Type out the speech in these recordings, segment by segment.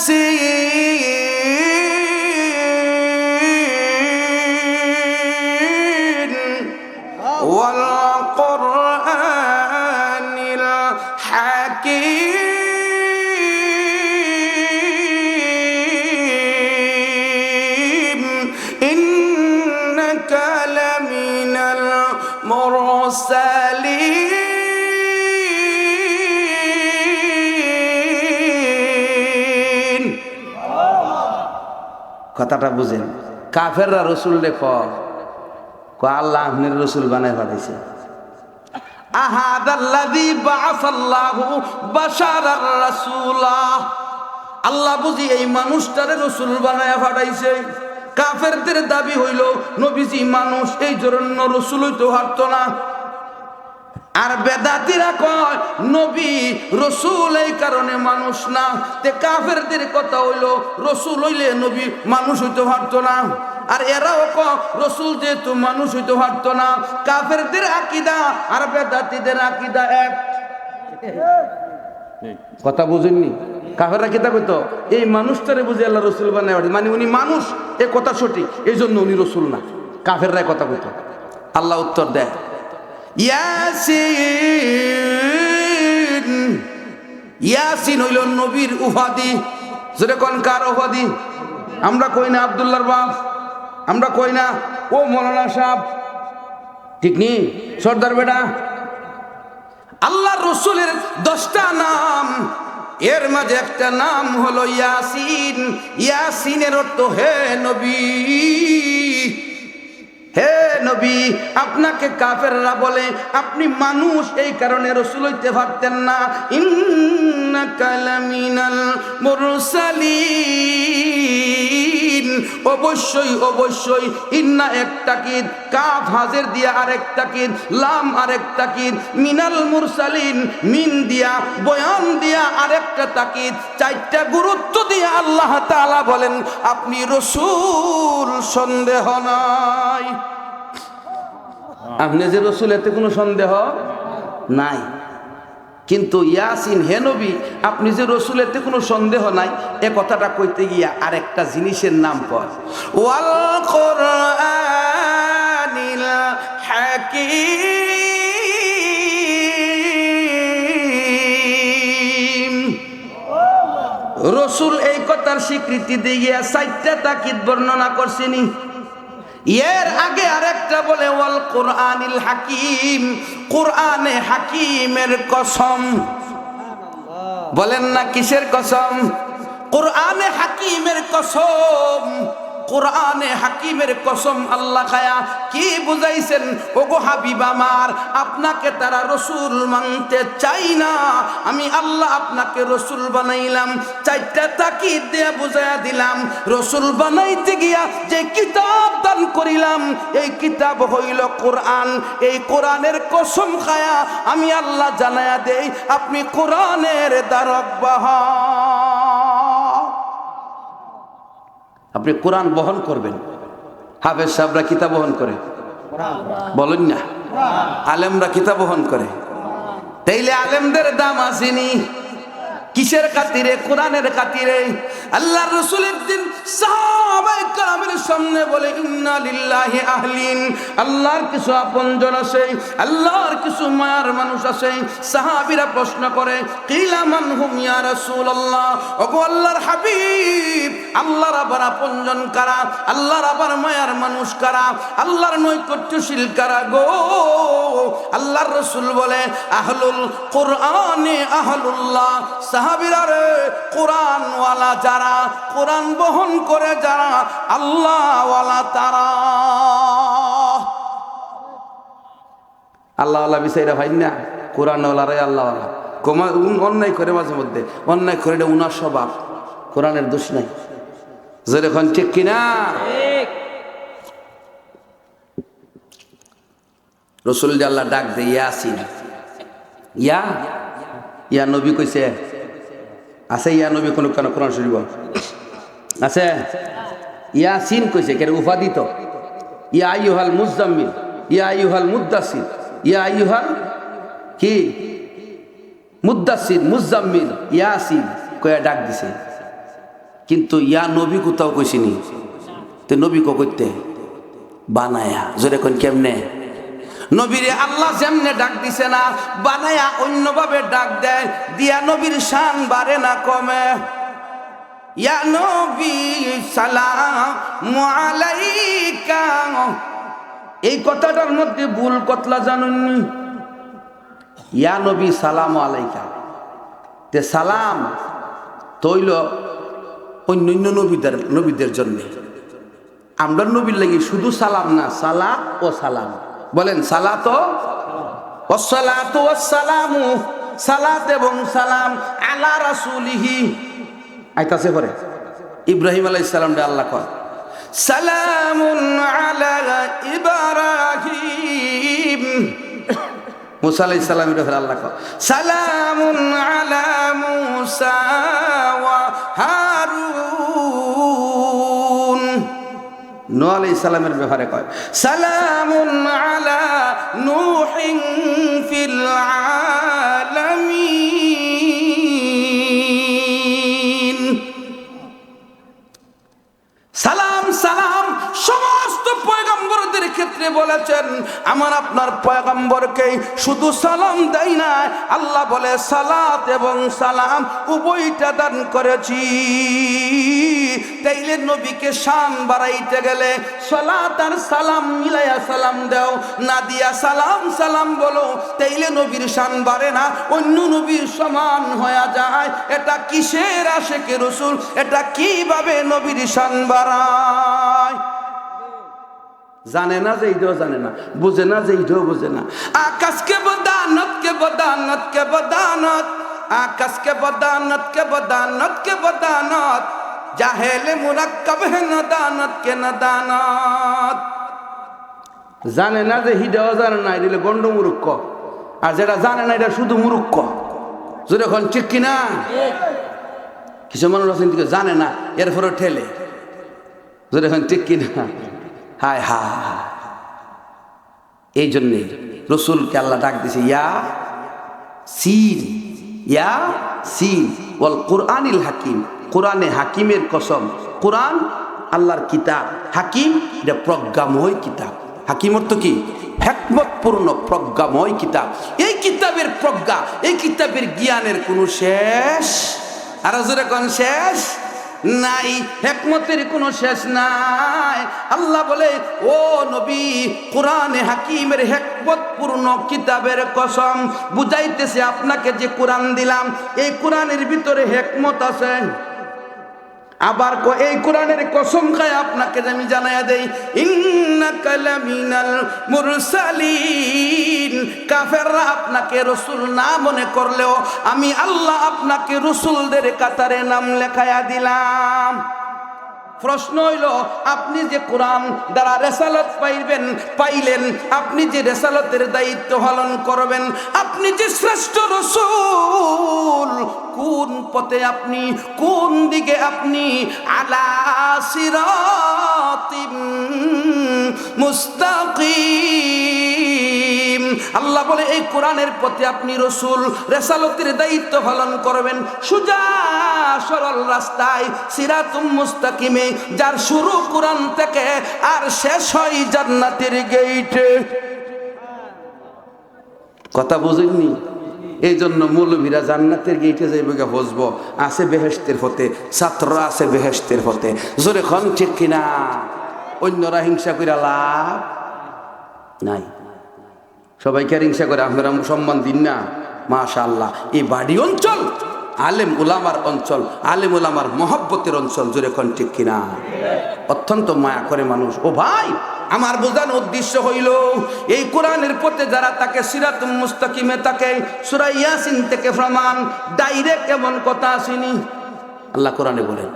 ياسين কথাটা বুঝেন। কাফেররা রসুল লেখ ক আল্লাহ আপনির রসুল বানায় পাঠাইছে। আল্লাহ এই মানুষটারে রসুল পাঠাইছে। কাফেরদের দাবি হইল, নবীজি মানুষ, এই জন্য রসুল হইতে পারত না। আর বেদাতিরা কয়, নবী রসুল এই কারণে মানুষ না। তে কাফেরদের কথা হইল, রসুল হইলে নবী মানুষ হইতে পারতো না। আর এরাও ক রসুল যেহেতু মানুষ হইতে পারতো না। কাফেরদের আকিদা আর বেদাতিদের আকিদা এক। কথা বুঝেননি? কাফেররা কিতা কইতো? এই মানুষটারে বুঝে আল্লাহ রসুল বানায়। মানে উনি মানুষ, এ কথা সঠিক, এই জন্য উনি রসুল না। কাফেররা কথা কইতো। আল্লাহ উত্তর দেয়। ইয়াসিন। ইয়াসিন হইল নবীর উপাধি। যেটা কোন কার উপাধি? আমরা কই না আবদুল্লাহর বাপ? আমরা কই না? ও মৌলানা সাহেব। ঠিক নি? সর্দার বেটা। আল্লাহ রসুলের দশটা নাম। এর মাঝে একটা নাম হলো ইয়াসিন। ইয়াসিনের অর্থ হে নবী। হে নবী, আপনাকে কাফেররা বলে, আপনি মানুষ, এই কারণে রসুল হইতে পারতেন না। ইন্না কালামিনাল মুরসালিন। অবশ্যই অবশ্যই। ইন্না এক তাকিদ কাফ হাজের দিয়া আরেক তাকিদ লাম আরেক তাকিদ মিনাল মুরসালিন, মিন দিয়া, বয়ান দিয়া আরেকটা তাকিদ, চারটা গুরুত্ব দিয়া আল্লাহ তাআলা বলেন, আপনি রসুল সন্দেহ নাই। আপনি যে রসুল, এতে কোনো সন্দেহ নাই। কিন্তু ইয়াসিন, হে নবী, আপনি যে রসুল এতে কোনো সন্দেহ নাই, এ কথাটা কইতে গিয়া আরেকটা জিনিসের নাম হাকিম। রসুল এই কথার স্বীকৃতি দিয়ে চারটা তাকিদ বর্ণনা করছেনি। এর আগে আরেকটা বলে, ওয়াল কোরআনিল হাকিম, কোরআনে হাকিমের কসম। বলেন না কিসের কসম? কোরআনে হাকিমের কসম। কোরআনে হাকিমের কসম আল্লাহ খায়া কি বুঝাইছেন? ওগো হাবিব আমার, আপনাকে তারা রসুল মানতে চাই না। আমি আল্লাহ আপনাকে রসুল বানাইলাম, চারটা তাকিদ দিয়ে বুঝাইয়া দিলাম। রসুল বানাইতে গিয়া যে কিতাব দান করিলাম, এই কিতাব হইল কোরআন। এই কোরআনের কসম খায়া আমি আল্লাহ জানায়া দেই, আপনি কোরআনের দ্বারক বাহা আপনি কোরআন বহন করবেন। হাফেজ সাহেবরা কিতাব বহন করে। বলেন না। আলেমরা কিতাব বহন করে। তাইলে আলেমদের দাম আসেনি। কিসের খাতিরে? কোরআনের খাতিরে। আল্লাহ রসুলের দিন সামনে বলে, ইন্না লিল্লাহি আহলিন। আল্লাহর কিছু আপনজন আছে, আল্লাহর কিছু মায়ার মানুষ আছে। সাহাবীরা প্রশ্ন করে, কিলা মান হুম ইয়া রাসূলুল্লাহ? আল্লাহর হাবিব, আল্লাহর আবার আপনজন কারা? আল্লাহর আবার মায়ার মানুষ কারা? আল্লাহর নৈকট্যশীল কারা গো? আল্লাহর রসুল বলে, আহলুল কোরআনে আহলুল্লাহ। সাহাবিরা রে কোরআন ওয়ালা যারা, কোরআন বহন করে যারা আল্লাহ তারা। আল্লাহ আল্লাহ বিষয়টা ভাই না কোরআন আল্লাহ কমা অন্যায় করে মাঝে মধ্যে অন্যায় করে এটা উনার স্বভাব কোরআনের দোষ নাই। যেরকম ঠিক কিনা রসুল যে আল্লাহ ডাক দে ইয়াসিন ইয়া? ইয়া নবী কইছে? আছে ইয়া নবী কোন কেন কোরআন শরীফ? আছে? ইয়াসিন কইছে কেন উপাধি তো ইয়া আইয়ুহাল মুজাম্মিল, ইয়া আইয়ুহাল মুদ্দাসির ইয়া আইয়ুহাল কি? মুদ্দাসির মুজাম্মিল, ইয়াসিন কয়া ডাক দিছে। কিন্তু ইয়া নবী কোথাও কইসিনি তো নবী কো করতে বানায়া। জোরে কোন কেমনে? নবীরে আল্লাহ যেমনে ডাক দিছে না, বানায়া অন্যভাবে ডাক দেয়। দিয়া নবীর শান বাড়ে না কমে। ইয়া নবী, সালাম আলাইকা। এই কথাটার মধ্যে ভুল কতলা জানুননি। ইয়া নবী, সালাম আলাইকা। তে সালাম তৈল অন্য অন্য নবীদের নবীদের জন্য। আমরা নবীর লাগি শুধু সালাম না সালা ও সালাম। বলেন, সালাত ও ও সালাত এবং সালাম আলা রাসূলিহি। আইতাছে পরে। ইব্রাহিম আলাইহিস সালাম রে আল্লাহ কয়, সালামুন আলা ইব্রাহিম। মুসা আলাইহিস সালামের ব্যাপারে আল্লাহ কয়, সালামুন আলা মুসা ওয়া হারুন। নো আলাই সালামের ব্যাপারে কয়, সালামুন আলা নূহিন ফিল আলামিন। বলেছেন, আমার আপনার পয়গম্বরকে শুধু সালাম দেয় না, আল্লাহ বলে, সালাত এবং সালাম উভয়টা দান করেছি। তাইলে নবীকে শান বাড়াইতে গেলে সালাত আর সালাম মিলাইয়া সালাম দাও, না দিয়া সালাম সালাম বলো। তাইলে নবীর শান বাড়ে না, অন্য নবীর সমান হয়ে যায়। এটা কিসের আশেকে রসুল? এটা কীভাবে নবীর শান বাড়ায়? জানে না যে এইটাও জানে না, বুঝে না যে এইটাও বুঝে না। আকাশকে বদানত, কে বদানত কে বদানত, আকাশকে বদানত, কে বদানত কে বদানত, জাহেলে মুরাক্কাব হে নদানত কে নদানত জানে না যে হিটাও জানে না এটা গন্ড মুরুক্ষ আর যেটা জানে না, এটা শুধু মুরুক্ষ যখন ঠিক কিনা কিছু মানুষ আছেন জানে না এরপরে ঠেলে। যখন ঠিক কিনা হায় হা এই জন্যে রসুলকে আল্লাহ ডাক দিছে, ইয়া সিন ইয়া সিন, ওয়াল কোরআনিল হাকিম। কোরআনে হাকিমের কসম, কোরআন আল্লাহর কিতাব। হাকিম, এটা প্রজ্ঞাময় কিতাব। হাকিম অর্থ কি? হেকমতপূর্ণ, প্রজ্ঞাময় কিতাব। এই কিতাবের প্রজ্ঞা, এই কিতাবের জ্ঞানের কোনো শেষ? আর শেষ? নাই, হেকমতের কোনো শেষ নাই। আল্লাহ বলে, ও নবী, কোরআনে হাকিমের হেকমতপূর্ণ কিতাবের কসম, বুঝাইতেছে আপনাকে যে কোরআন দিলাম, এই কোরআনের ভিতরে হেকমত আছে? আবার এই কোরআনের কসম খায় আপনাকে আমি জানাইয়া দেই, ইন্নাকা লামিনাল মুরসালিন। কাফেররা আপনাকে রসুল না মনে করলেও আমি আল্লাহ আপনাকে রসুলদের কাতারে নাম লেখায়া দিলাম। প্রশ্ন হইল, আপনি যে কোরআন দ্বারা রেসালত পাইবেন, পাইলেন, আপনি যে রেসালতের দায়িত্ব পালন করবেন, আপনি যে শ্রেষ্ঠ রসুল কোন পথে আপনি, কোন দিকে আপনি? আলা মুস্তাকিম। আল্লাহ বলে, এই কোরআনের পথে আপনি রসুল রেসালতের দায়িত্ব পালন করবেন। সুজা সরল রাস্তায়, সিরাতুম মুস্তাকিমে, যার শুরু কোরআন থেকে আর শেষ হয় জান্নাতের গেইটে। কথা বুঝেননি? এই জন্য মৌলভীরা জান্নাতের গেইটে যাইবে গা বসবো। আছে বেহেস্তের হতে ছাত্ররা আছে বেহেস্তের হতে জোরে খন ঠিক কিনা? অন্যরা হিংসা কইরা লাভ নাই। সবাইকে হিংসা করে আপনারা সম্মান দিন না? মাশা আল্লাহ এই বাড়ি অঞ্চল, আলেম উলামার অঞ্চল, আলেম উলামার মহব্বতের অঞ্চল, জোরে কোন, ঠিক কিনা? অত্যন্ত মায়া করে মানুষ। ও ভাই আমার বোঝানো উদ্দেশ্য হইল, এই কোরআনের পথে যারা তাকে সিরাত মুস্তাকিমে তাকে সুরাই ইয়াসিন থেকে প্রমাণ ডাইরেক্ট এমন কথা আসেনি। আল্লাহ কোরআনে বলেন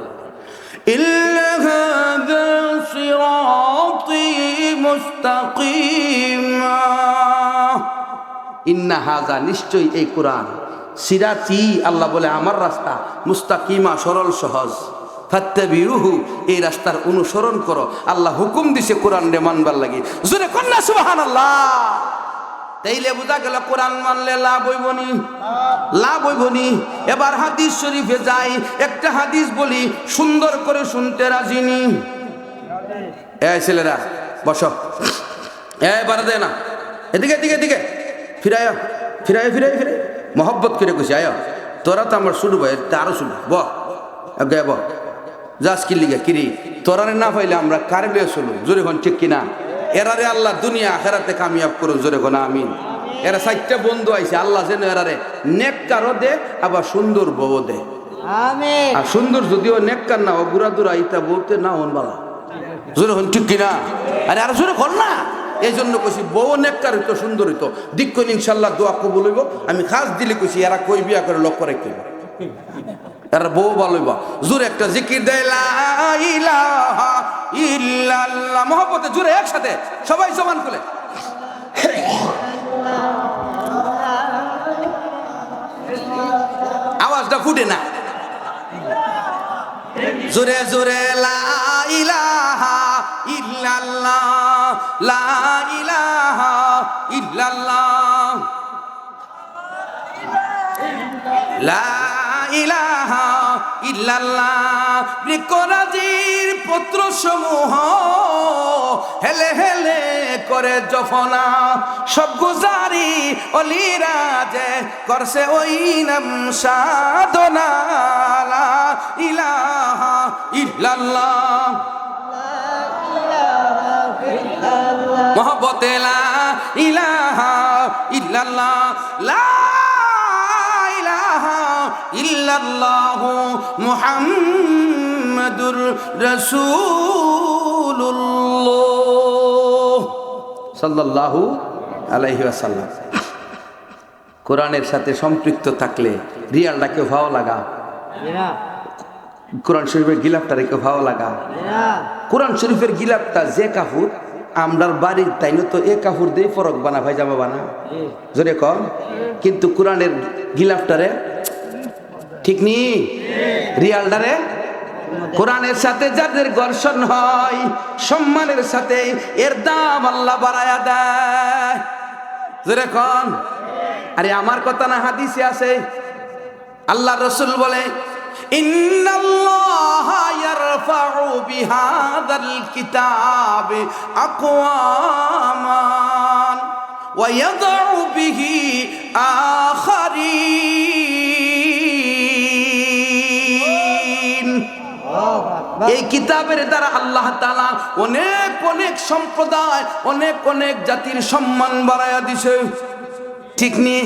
ইন্না হাজা নিশ্চয় এই কোরআন। সিরাতি আল্লাহ বলে, আমার রাস্তা, মুস্তাকিমা সরল, সহজ। ফাত্তাবিউহু, এই রাস্তার অনুসরণ করো। আল্লাহ হুকুম দিছে কোরআন রে মানবার লাগি। জোরে কন্যা, সুবহানাল্লাহ। তাইলে বোঝা গেল কোরআন মানলে লাভ হইবনি লাভ হইবনি এবার হাদিস শরীফে যাই, একটা হাদিস বলি, সুন্দর করে শুনতে রাজিনি এই ছেলেরা, বসো। এবার দে না। এদিকে এদিকে এদিকে। ফিরায় ফিরায় ফিরাই ফিরাই মহব্বত করে কুছি আয়। তোরা তো আমার শুরু ভাই তারও শুরু ব গে ব। যাস কি লিগে কিরি? তোরারে না পাইলে আমরা কারে লিয়ে শুনু জোরে হন ঠিক কিনা? এরারে আল্লাহ দুনিয়া আখেরাতে কামিয়াব করুন জোরে কোন আমিন। এরা চারটা বন্ধু আইছে আল্লাহ যেন এরারে নেককারও দে আবার সুন্দর বউ দে। আর সুন্দর যদিও নেককার না ও গুড়া দুরা ইতা বলতে না হন বালা। জোরে হন ঠিক কিনা? আরে আর জোরে কর না। এই জন্য কইছি বউ নেককার হইতো সুন্দর হইতো। দিক কইন ইনশাল্লাহ দোয়া কবুল হইব। আমি খাস দিলে কইছি এরা কই বিয়া করে লক্ষ্য রাখতে এরা বউ হইব। জোরে একটা জিকির ইল্লাল্লাহ। মহব্বতে জোরে একসাথে সবাই সমান খুলে। আওয়াজটা ফুটে না। জোরে জোরে, লা ইলাহা ইল্লাল্লাহ। লা ইলাহা ইল্লাল্লাহ। লা ইলাহা ইল্লাল্লাহ। বৃক্ষরাজির পত্র সমূহ হেলে হেলে করে জফনা। সব গুজারি অলিরাজে করছে ওই নাম সাধনা ইলাহা ইল্লাল্লাহ। মোহব্বতে ইল্লাল্লাহ মুহাম্মাদুর রাসূলুল্লাহ। সাল্লাল্লাহু আলাইহি ওয়াসাল্লাম। কোরআনের সাথে সম্পৃক্ত থাকলে রিয়ালটাকে ভালো লাগা? বিনা কোরআন শরীফের গিলাপটা রেখে ভালো লাগা? কোরআন শরীফের গিলাপটা যে কাপুর আমরার বাড়ির তাই তো এ কাপুর দিয়ে ফরক বানা ভাই জামা বানা জোরে কম। কিন্তু কোরআনের গিলাফটারে ঠিক নি? রিয়ালটারে কোরআনের সাথে যাদের ঘর্ষণ হয়, সম্মানের সাথে এর দাম আল্লাহ বাড়ায়া দেয়। জোরে কন। আরে আমার কথা না হাদিসে আছে। আল্লাহ রসুল বলে, ইন্নাল্লাহ এই কিতাবের দ্বারা আল্লাহ তালা অনেক অনেক সম্প্রদায়, অনেক অনেক জাতির সম্মান বাড়ায়া দিছে। ঠিক নি?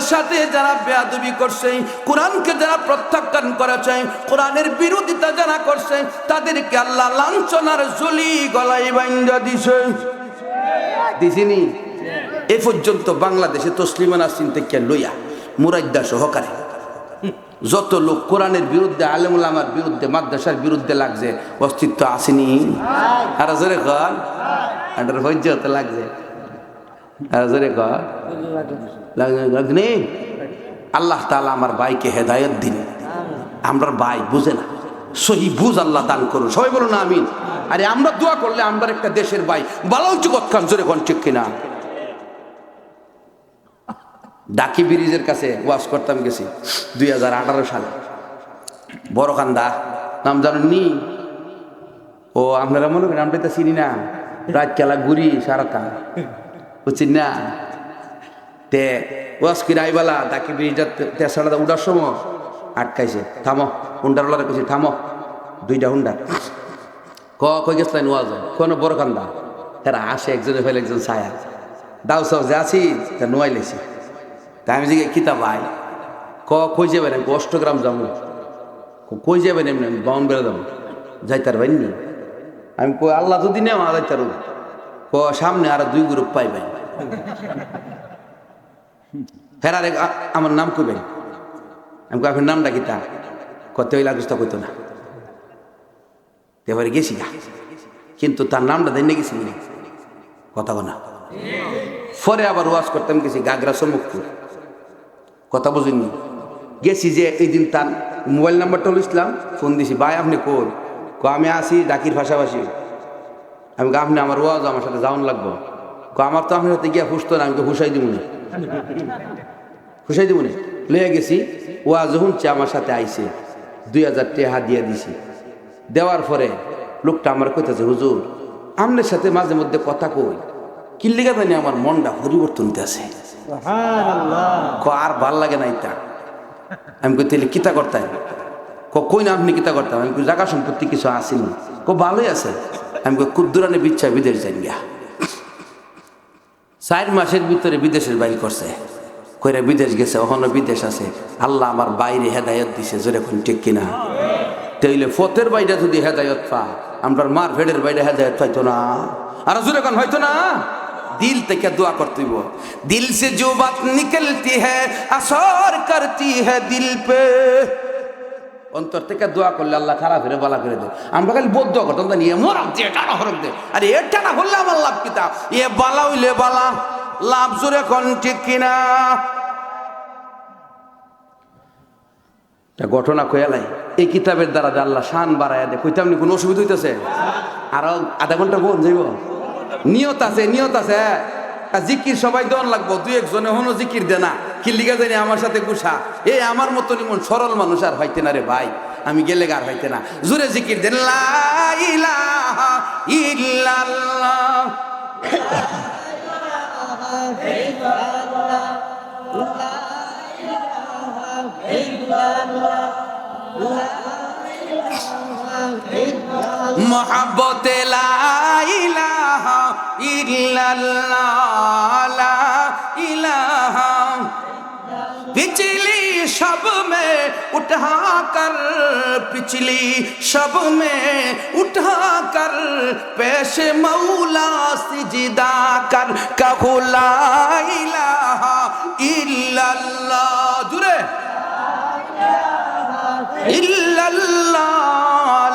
সাথে যারা করছে যারা প্রত্যাখ্যান বিরোধিতা যারা করছে দিছে। এ পর্যন্ত বাংলাদেশে তসলিমা নাসিন থেকে লইয়া মুরাইদ্দা সহকারে যত লোক কোরআনের বিরুদ্ধে, আলেমুল আমার বিরুদ্ধে, মাদ্রাসার বিরুদ্ধে লাগছে, অস্তিত্ব আসেনি। লাগছে। আল্লাহ তাআলা আমার ভাইকে হেদায়ত দিন। আমরার ভাই বুঝে না। সহি বুঝ আল্লাহ দান করুন। সবাই বলুন আমিন। আরে আমরা দোয়া করলে আমরা একটা দেশের ভাই। জগৎ খান জোরে কোন ঠিক কিনা? ডাকি ব্রিজের কাছে ওয়াশ করতাম গেছি, দুই হাজার আঠারো সালে। বড় কান্দা নাম জানেন নি ও, আপনারা মনে করেন, আমরা তো চিনি না। রাত খেলা ঘুরি সারাতা বুঝছেন না? তে ওয়াশ কিনে আইবালা ডাকি ব্রিজটা তেসাড়া উঠার সময় আটকাইছে। থামো, হুন্ডারওয়ালারে কইছে, থামো, দুইটা হুন্ডা ক, কই গেছিলেন ওয়াজ? কোনো বড় কান্দা এরা আসে, একজনে ফেলে, একজন ছায়া। দাও সব, যে আছি, তা নোয়াই লেছি তা আমি জিগে, কিতা ভাই? ক, কই যাবেন? আমি অষ্টগ্রাম যাব। কই যাবেন এমনি? আমি বাউন বেড়ে যাব। যাইতার ভাই নি আমি কই, আল্লাহ যদি নেওয়া যাইতার ক, সামনে আর দুই গ্রুপ পাইবেন ফেরারে আমার নাম কইবেন? আমি কই, আপনার নামটা কিতা? কত ওই লাগস্তা কইতো না। এবারে গেছি গা। কিন্তু তার নামটা দেন গেছি নি কথা বনা পরে আবার ওয়াজ করতাম গেছি, গাগরা সমুখপুর কথা বুঝিনি। গেছি যে এই দিন তার মোবাইল নাম্বারটা হলো ইসলাম ফোন দিছি ভাই আপনি কোন ক আমি আসি ডাকির পাশাপাশি। আমি আপনি আমার ওয়াজ আমার সাথে যাওয়ান লাগবো। কই, আমার তো আপনার সাথে গিয়া ফুসতো না আমি তো হুসাই দিব না। হুসাই দিব না। লইয়া গেছি ওয়াজ শুনছে আমার সাথে আইছে। দুই হাজার টাকা দিয়ে দিছি। দেওয়ার পরে লোকটা আমার কইতেছে হুজুর আমনের সাথে মাঝে মধ্যে কথা কই। কিল্লিগা জানি আমার মনটা পরিবর্তন আছে ক আর ভালো লাগে না এটা আমি কই তাহলে কিতা করতাম কই না আপনি কিতা করতাম? আমি জায়গা সম্পত্তি কিছু আসেনি কো, ভালোই আছে। আমি কই কুদ্দুরানে বিচ্ছা বিদেশ যাই গিয়া। চার মাসের ভিতরে বিদেশের বাইর করছে। কইরা, বিদেশ গেছে, ওখানে বিদেশ আছে। আল্লাহ আমার বাইরে হেদায়ত দিছে যেরকম ঠিক কিনা? তাইলে ফতের বাইরে যদি হেদায়ত পা আমরা মার ভেড়ের বাইরে হেদায়ত পাইতো না। আর যেরকম হয়তো না? দিল থেকে দোয়া করতে হইব। দিল সে জো বাত নিকলতি হ্যাঁ আসর করতি হ্যাঁ দিল পে। অন্তর থেকে দোয়া করলে আল্লাহ খারাপ হয়ে বালা করে দে। আমরা খালি বোধ দোয়া নিয়ে মোরাম দিয়ে টানা হরক দে। আরে এ টানা হলে আমার লাভ কিতা এ বালা হইলে বালা, লাভ জোরে কন ঠিক কিনা ঘটনা কয়ালাই এই কিতাবের দ্বারা আল্লাহ শান বাড়ায় দে, কইতাম কোনো অসুবিধা হইতেছে? আরও আধা ঘণ্টা বোন যাইব? নিয়ত আছে নিয়ত আছে। জিকির সবাই দন লাগবো, দুই একজনে হনো জিকির দে না। কি লিগা জানি আমার সাথে গুসা। এ আমার মতো নিমন সরল মানুষ আর হইতে না রে ভাই। আমি গেলে আর হইতে না। জোরে জিকির দেন ইল্লাল্লাহ। মহাব্বতে পিছলি সব মে উঠা কর, পিছলি সব মে উঠা কর। পেশ মৌলা সিজদা কর, কহো লাইলাহা জুরে ইল্লাল্লাহ।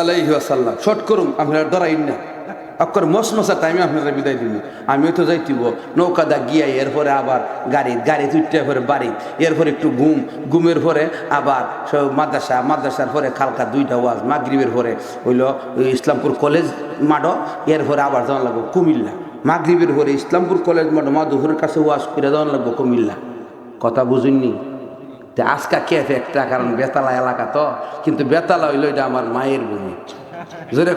আলাইহি ওয়াসাল্লাম শর্ট করুম, আপনারা ডরাইন না। অক্ষর মস মশা টাইমে আপনারা বিদায় দিন আমিও তো যাইতিব। নৌকা দা গিয়া, এরপরে আবার গাড়ি গাড়ি তুইটা পরে বাড়ি, এরপরে একটু ঘুম, ঘুমের পরে আবার মাদ্রাসা, মাদ্রাসার পরে খালকা দুইটা ওয়াজ, মাগরিবের পরে হইল ইসলামপুর কলেজ মাডো এরপরে আবার যাওয়া লাগবো কুমিল্লা। মাগরিবের পরে ইসলামপুর কলেজ মাডো মাধুপুরের কাছে ওয়াজ করে যাওয়া লাগবো কুমিল্লা। কথা বুঝুননি? আজকা কেফ একটা? কারণ বেতালা এলাকা তো। কিন্তু বেতালা হইল এটা আমার মায়ের ভূমি জোরে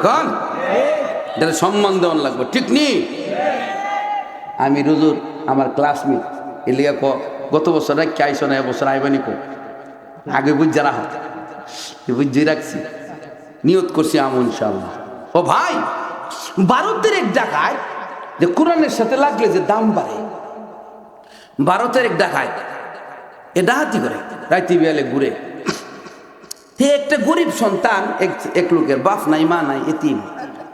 সম্মান দেওয়ান লাগবে। ঠিক নি? আমি রুজুর আমার ক্লাসমেট এলিয়া ক, গত বছর কে আইসো না এবছর আইবানি কো? আগে বুঝ রাখো। বুঝি রাখছি। নিয়ত করছি আমন ইনশাল্লাহ ও ভাই ভারতের এক ডাকায় যে কোরআনের সাথে লাগলে যে দাম বাড়ে। ভারতের এক ডাকায় এ ডাহাতি করে, রাইতে বিয়ালে ঘুরে। হে একটা গরিব সন্তান, এক এক লোকের বাপ নাই, মা নাই, এতিম।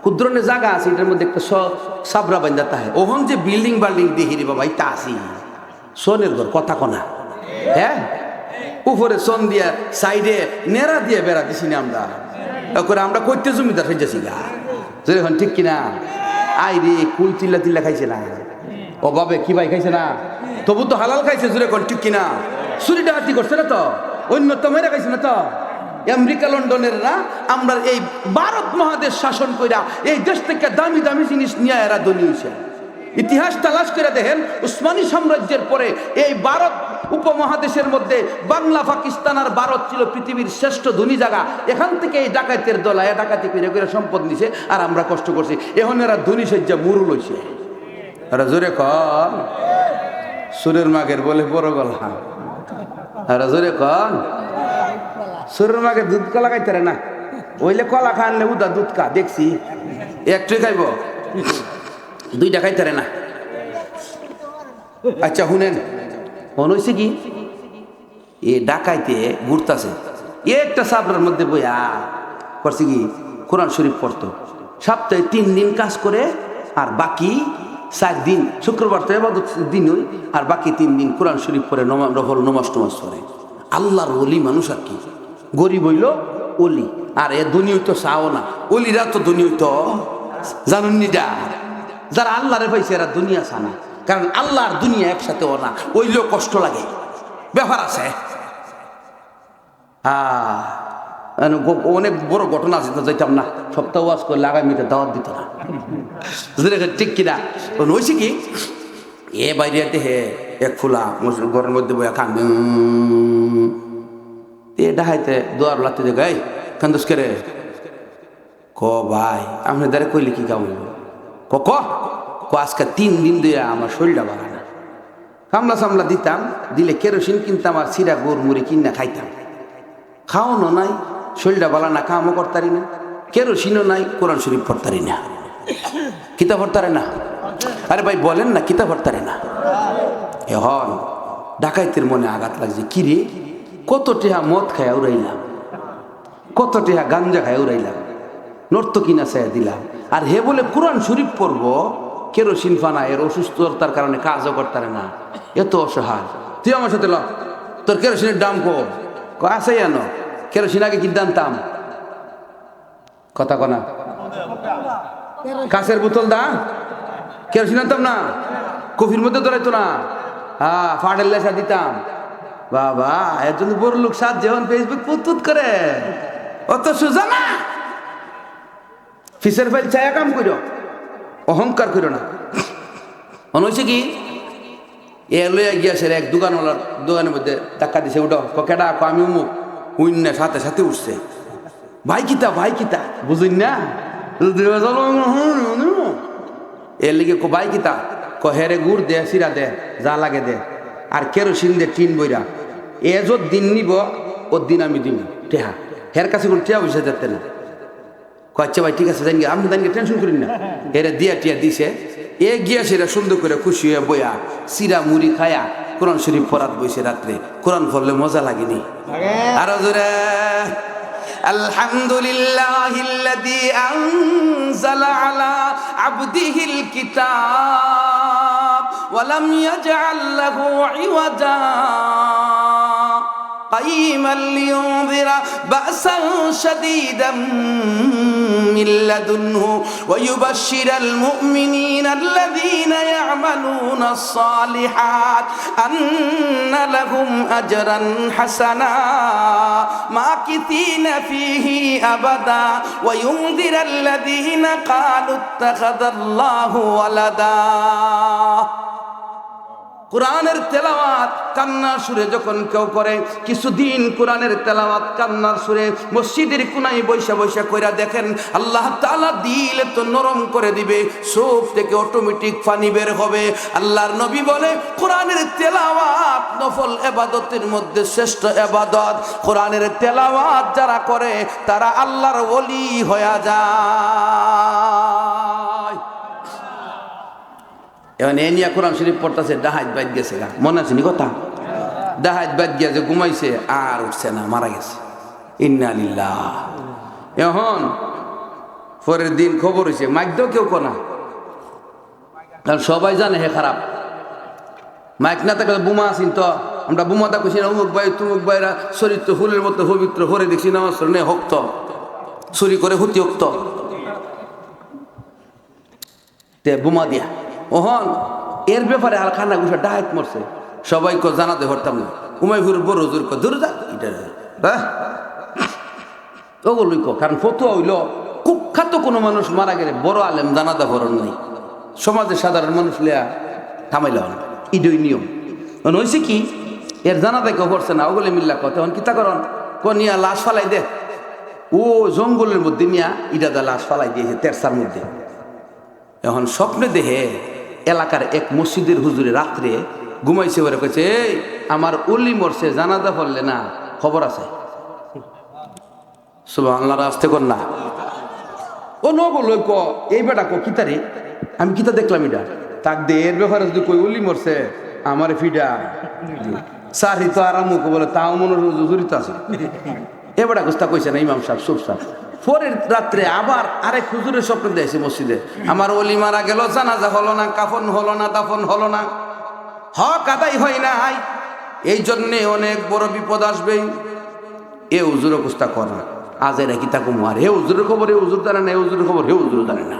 ক্ষুদ্রনে জায়গা আছে, এটার মধ্যে একটা সাবরা বান্ধা তাহে ওহন যে বিল্ডিং বাল্ডিং দেখি রে বাবা ইটা আসি সোনের ঘর, কথা কনা। হ্যাঁ উপরে সন দিয়া, সাইডে নেড়া দিয়ে বেড়া দিছি না আমরা। করে আমরা করতে জমিদার হয়ে যাচ্ছি গা এখন ঠিক কিনা? আই রে, কুল চিল্লা চিল্লা খাইছে না। ও বাবে কি ভাই খাইছে না? তবু তো হালাল খাইছে জুড়ে কোন ঠিক কিনা? চুরি ডাকাতি করছে না তো? অন্যতম মেরে খাইছে না তো? আমেরিকা, লন্ডনের না আমরা এই ভারত মহাদেশ শাসন কইরা এই দেশ থেকে দামি দামি জিনিস নিয়ে এরা হয়েছে ইতিহাস তালাশ করে দেখেন, উসমানী সাম্রাজ্যের পরে এই ভারত উপমহাদেশের মধ্যে বাংলা, পাকিস্তান আর ভারত ছিল পৃথিবীর শ্রেষ্ঠ ধনী জায়গা। এখান থেকে এই ডাকাতের দল এ ডাকাতি করে করে সম্পদ নিছে আর আমরা কষ্ট করছি। এখন এরা ধনী সজ্জা মুরুল হয়েছে এরা জোরে কন সুরের মাগের বলে বড় গলা। এরা জোরে কন। সুরের মাগে দুধ কলা খাইতে রে না। ওইলে কলা খানলে উদা দুধ কা দেখছি। একটু খাইব। দুইটা খাইতে রে না। আচ্ছা শুনেন। মন হয়েছে কি? এ ডাকাইতে ঘুরতাছে। একটা সাবরার মধ্যে বইয়া করছে কি? কোরআন শরীফ পড়তো। সপ্তাহে তিন দিন কাজ করে, আর বাকি চার দিন, শুক্রবার তো এবাদত দিন ওই, আর বাকি তিন দিন কোরআন শরীফ পরে নফল নমাজ টমাজ করে আল্লাহর অলি মানুষ আর কি? গরিব হইল অলি আর এ দুনিয়া তো চাও না। অলিরা তো দুনিয়া তো জানুন নিডা যারা আল্লাহরে পাইছে, এরা দুনিয়া চানা কারণ আল্লাহ আর দুনিয়া একসাথে ও না। ওইলেও কষ্ট লাগে। ব্যাপার আছে। গ- অনেক বড় ঘটনা আছে, তো যাইতাম না। সপ্তাহ ওয়াজ করলে আগামীতে দাওয়াত দিত না। ঠিক কিনা? নইছে কি? এ বাইরে হে, এক ফুলা ঘরের মধ্যে বইয়া কান এ ডাহাইতে দোয়ার যে গাই কান্দুস করে? ক ভাই, আপনি দ্বারা কইলে কি কাম হইব? ক ক আজকে তিন দিন দিয়ে আমার শরীরটা ভালো না। কামলা সামলা দিতাম, দিলে কেরোসিন কিনতাম আর সিরা গুড় মুড়ি কিনা খাইতাম। খাওয়ানো নাই শরীরটা ভালো না কামও করতারি না, কেরোসিনও নাই, কোরআন শরীফ পড়তারি না। কিতাব পড়তারে না? আরে ভাই, বলেন না, কিতাব পড়তারে না। এখন ডাকাইতের মনে আঘাত লাগছে। কি রে? কত টেহা মদ খায় উড়াইলাম। কত টেহা গাঞ্জা খায় উড়াইলাম। নর্ত কিনা চাই দিলাম। আর হে বলে কোরআন শরীফ পড়ব, কেরোসিন ফানা, এর অসুস্থতার কারণে কাজও করতারে না। এত অসহায়। তুই আমার সাথে ল, তোর কেরোসিনের দাম ক আছে জানো কেরোসিন আগে কি জানতাম কথা কনা। কাছের বোতল দা? কেরোসিন আনতাম না? কফির মধ্যে ধরাইতো না? হ্যাঁ ফাটের লেসা দিতাম। বাবা, এর জন্য বড় লোক সাত যেমন ফেসবুক পুতুত করে। অত সোজা না? ফিসের ফাইল চায়া কাম করো অহংকার করো না। মনে হয়েছে কি? এ লইয়া গিয়াছে এক দোকানওয়ালার দোকানের মধ্যে টাকা দিছে, উঠো। কেডা? আমি উমুক। উইন না সাথে সাথে উঠছে। ভাই কিতা ভাই কিতা বুঝুন না? এর লিগে কো ভাই কিতা ক হেরে গুড় দে, সিরা দে, যা লাগে দে। আর কেরোসিন দে, টিন বইরা। এ যত দিন নিব ওর দিন আমি দিব টেহা। হের কাছে কোন টেহা পয়সা যেতে না। কচ্ছা ভাই, ঠিক আছে জানি আপনি জানি টেনশন করেন না। এরা দিয়া টিয়া দিছে। এ গিয়া সেটা সুন্দর করে খুশি হয়ে বইয়া সিরা মুড়ি খায়া কোরআন শরীফ পড়াত বইছে রাত্রে কোরআন পড়লে মজা লাগেনি আরো জোরে الحمد لله الذي أنزل على عبده الكتاب ولم يجعل له عوجا قيما لينذر بأسا شديدا من لدنه ويبشر المؤمنين الذين يعملون الصالحات أن لهم أجرا حسنا ماكثين فيه أبدا وينذر الذين قالوا اتخذ الله ولدا কোরআনের তেলাওয়াত কান্নার সুরে যখন কেউ করে, কিছুদিন কোরআনের তেলাওয়াত কান্নার সুরে মসজিদের কোনায় বৈশা বৈশা কইরা দেখেন, আল্লাহ তালা দিল তো নরম করে দিবে চোখ থেকে অটোমেটিক পানি বের হবে। আল্লাহর নবী বলে, কোরআনের তেলাওয়াত নফল এবাদতের মধ্যে শ্রেষ্ঠ এবাদত। কোরআনের তেলাওয়াত যারা করে, তারা আল্লাহর ওলি হয়ে যায়। এখন এ নিয়ে কোরআন শরীফ পড়তেছে ডাহাত বাইদ গেছে গা। মনে আছে নি কথা? ডাহাত বাইদ গিয়া যে ঘুমাইছে, আর উঠছে না, মারা গেছে। ইন্না লিল্লাহ। এখন পরের দিন খবর হয়েছে মাইক কেউ কোনা কারণ সবাই জানে হে খারাপ। মাইক না থাকলে বোমা আসিন তো। আমরা বোমা দা কইছি না উমুক ভাই, তুমুক ভাইরা চরিত্র ফুলের মতো পবিত্র হরে দেখছি না আমার নে হক্ত। চুরি করে হুতি হক্ত। তে বোমা দিয়া। ওহন, এর ব্যাপারে আর খানা গুছা ডাহাত মরছে। সবাইকে জানাতে হরতাম না। উমাইপুর বড় জোর কো দূর যা। এটা হ্যাঁ ওগুলোই কো কারণ ফতুয়া হইল, কুখ্যাত কোনো মানুষ মারা গেলে বড় আলেম জানাদা ভরণ নাই। সমাজের সাধারণ মানুষ লিয়া থামাইল না। ইডই নিয়ম। এখন হয়েছে কি, এর জানাতে কেউ করছে না, ওগুলো মিল্লা কথা এখন কিতা করন? ক নিয়া লাশ ফালাই দে। ও জঙ্গলের মধ্যে নিয়া ইটা দা লাশ ফালাই দিয়েছে তেরসার মধ্যে। এখন স্বপ্নে দেহে এলাকার এক মসজিদের হুজুরে রাত্রে ঘুমাইছে বলে কইছে, এই, আমার উল্লি মরছে, জানাজা পড়লে না, খবর আছে। সুবাহ আসতে কর না। ও নগো লই ক, এই বেটা ক কিতারে আমি কিতা দেখলাম এটা? তাক দে এর ব্যাপারে যদি কই উল্লি মরছে, আমার ফিডা। সারি তো আরাম বলে, তাও মনে জড়িত আছে। এ বেটা কুস্তা কইছে না, ইমাম সাহেব সুব সাহেব পরের রাত্রে আবার আরেক হুজুরের স্বপ্ন দিয়েছে মসজিদে। আমার অলি মারা গেল, জানাজা হলো না, কাফন হলো না, দাফন হলো না। হক আদায় হয় নাই। এই জন্যে অনেক বড় বিপদ আসবে। এ হুজুর কুস্তা কর না। আজ এরা কি তাকে মার? হে হুজুরের খবর হে হুজুর জানে না হে হুজুরের খবর হে হুজুর জানে না।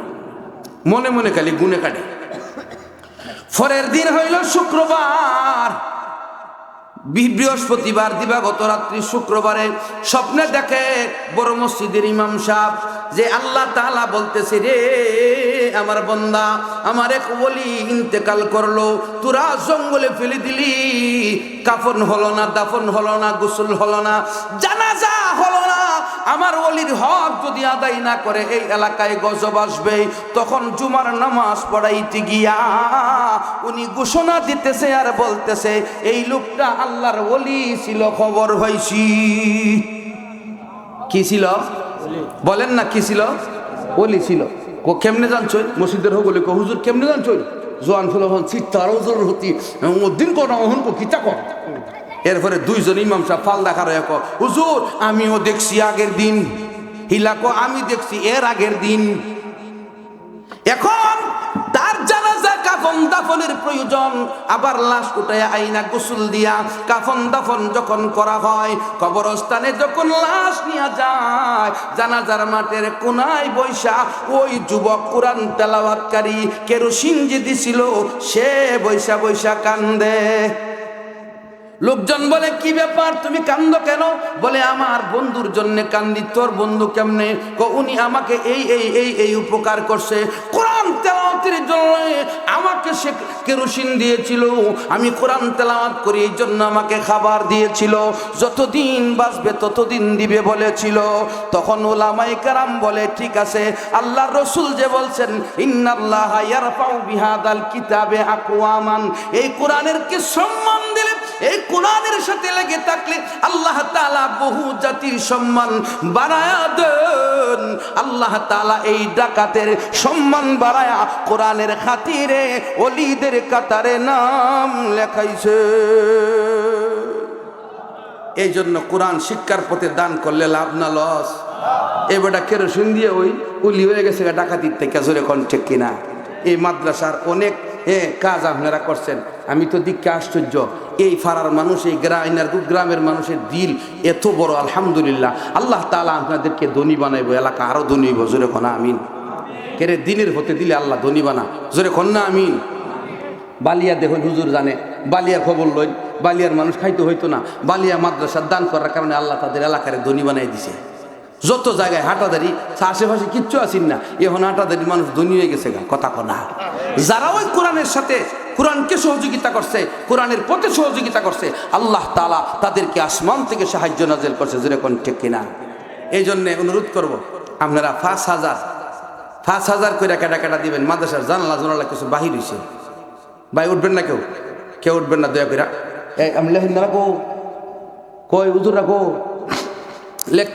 মনে মনে খালি গুনে কাটে। পরের দিন হইল শুক্রবার। বৃহস্পতিবার, দিবাগত রাত্রি শুক্রবারে স্বপ্নে দেখে বড় মসজিদের ইমাম সাহ যে আল্লাহ তালা বলতেছে, রে আমার বন্দা, আমার এক বলি ইন্তেকাল করল, তোরা জঙ্গলে ফেলে দিলি। কাফন হলো না, দাফন হলো না, গোসল হলো না। জানাজা হলো না আমার অলির হক যদি আদায় না করে এই এলাকায় গজব আসবে, তখন জুমার নামাজ পড়াইতে গিয়া উনি ঘোষণা দিতেছে আর বলতেছে, এই লোকটা আল্লাহর অলি ছিল, খবর হয়েছি কি ছিল? বলেন না কি ছিল? অলি ছিল। কেমনে জানছো? মসজিদের হোক কো, হুজুর কেমনে জানছো? জোয়ান ফুল হন চিত্তার হুজুর হতি দিন কর হন কো, কিতা কর? এরপরে দুইজন ইমাম সাহেব ফাল দেখার হুজুর, আমিও দেখছি আগের দিন। হিলাকো আমি দেখছি এর আগের দিন। এখন তার জানাজা কাফন দাফনের প্রয়োজন। আবার লাশ উঠায় আইনা গোসল দিয়া কাফন দাফন যখন করা হয়, কবরস্থানে যখন লাশ নিয়ে যায়, জানাজার মাঠের কোনায় বৈশা ওই যুবক কোরআন তেলাওয়াতকারী কেরোসিন যে দিছিল, সে বৈশা বৈশা কান্দে। লোকজন বলে, কি ব্যাপার? তুমি কান্দ কেন? বলে, আমার বন্ধুর জন্য কান্দি, তোর বন্ধু কেমনে? উনি আমাকে এই এই এই এই উপকার করছে। কোরআন তেলাওয়াতের জন্য আমাকে সে কেরোসিন দিয়েছিল। আমি কোরআন তেলাওয়াত করি, এই জন্য আমাকে খাবার দিয়েছিল। যতদিন বাঁচবে, ততদিন দিবে বলেছিল। তখন ওলামাই কারাম বলে, ঠিক আছে আল্লাহ রসুল যে বলছেন, ইন্নাল্লাহ ইয়ারফাউ বিহাদাল কিতাবে আকওয়ামান। এই কোরআনের কি সম্মান দিলে এই কোরআনের সাথে লেগে থাকলে আল্লাহ তালা বহু জাতির সম্মান বাড়ায়া দেন। আল্লাহ তালা এই ডাকাতের সম্মান বাড়ায়া কোরআনের খাতিরে অলিদের কাতারে নাম লেখাইছে। এই জন্য কোরআন শিক্ষার পথে দান করলে লাভ না, লস। এবারটা কেরোসিন দিয়ে ওই উলি হয়ে গেছে ডাকাতির থেকে জোরে ঠিক কিনা? এই মাদ্রাসার অনেক হ্যাঁ কাজ আপনারা করছেন। আমি তো দিককে আশ্চর্য। এই ফাড়ার মানুষ, এই গ্রামের গ্রামের মানুষের দিল এত বড়, আলহামদুলিল্লাহ। আল্লাহ তাআলা আপনাদেরকে ধনী বানাইবো, এলাকা আরও ধনী হইব। জোরে কনা, আমিন। কেরে দিনের হতে দিলে আল্লাহ ধনী বানা। জোরে কন্যা আমিন। বালিয়া দেখুন, হুজুর জানে বালিয়ার খবর লই, বালিয়ার মানুষ খাইতে হইতো না। বালিয়া মাদ্রাসার দান করার কারণে আল্লাহ তাদের এলাকারে ধনী বানাই দিছে। যত জায়গায় হাঁটাদারি, আশেপাশে কিচ্ছু আসিন না, এখন হাঁটাদারি মানুষ ধনী হয়ে গেছে কথা কনা যারা ওই কোরআনের সাথে, কোরআনকে সহযোগিতা করছে, কোরআনের পথে সহযোগিতা করছে, আল্লাহ তালা তাদেরকে আসমান থেকে সাহায্য নাজেল করছে, যেরকম ঠিক কিনা। এই জন্যে অনুরোধ করব, আপনারা পাঁচ হাজার পাঁচ হাজার করে কেটা কেটা দিবেন, মাদ্রাসার জানলা জানালা কিছু বাহির হয়েছে ভাই, উঠবেন না কেউ? কেউ উঠবেন না, দয়া করে আমি লেখেন রাখো। কই উজুর রাখো। লেখ